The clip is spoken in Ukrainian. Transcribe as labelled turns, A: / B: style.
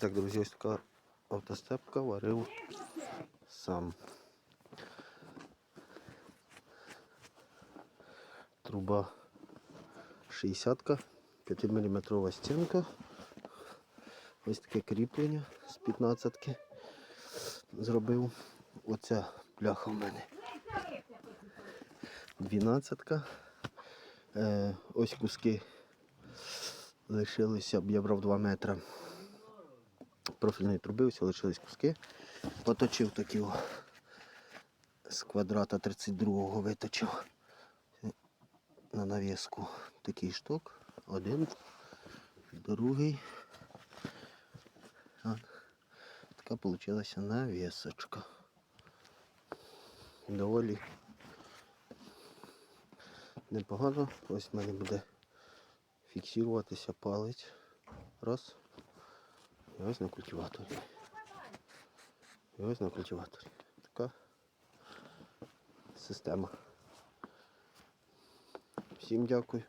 A: Так, друзі, ось така автостепка варив сам. Труба 60 5-мм стінка. Ось таке кріплення з 15 зробив. Оця бляха в мене 12 е, Ось куски лишилися, я брав 2 метри профільної труби, ось лишились куски. Поточив такі з квадрата 32-го виточив на навіску такий шток. Один, другий. Така вийшла навісочка. Доволі непогано. Ось в мене буде фіксуватися палець. Раз. І ось на культиваторі. І ось на культиваторі. Така система. Всім дякую.